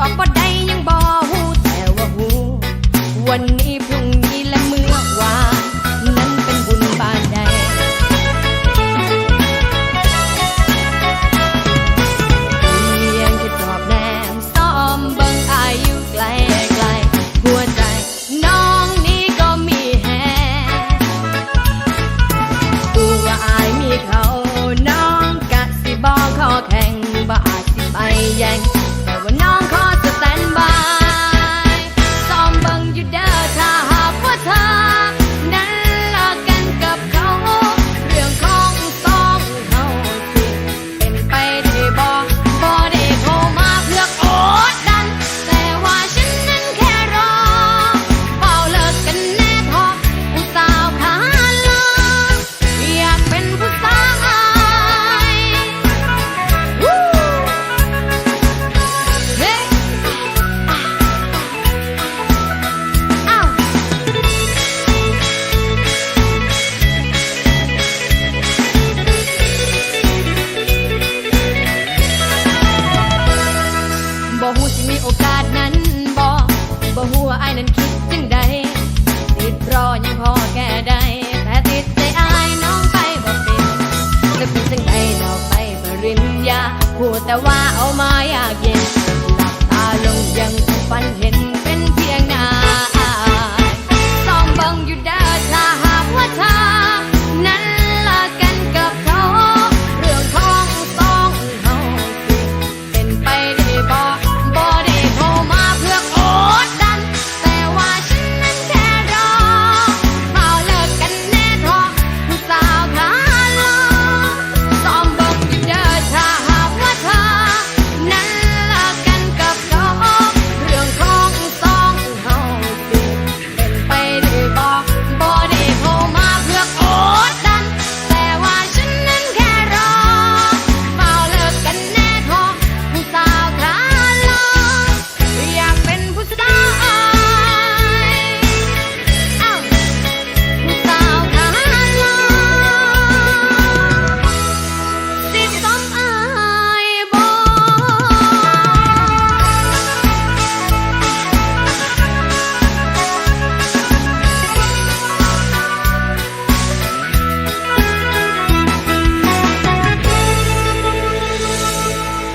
ออกบ่ได้ยังบ่ฮู้แต่ว่าฮู้วันนี้พรุ่งนี้และเมื่อวานนั้นเป็นบุญปานใดเพียงแค่ตอบแนมซ้อมบิ่งอายุไกลไกลหัวใจน้องนี้ก็มีแฮกูวอายมีเขาน้องกะสิบอกขอแข่งบ่อาจสิไปย่ง แต่ว่า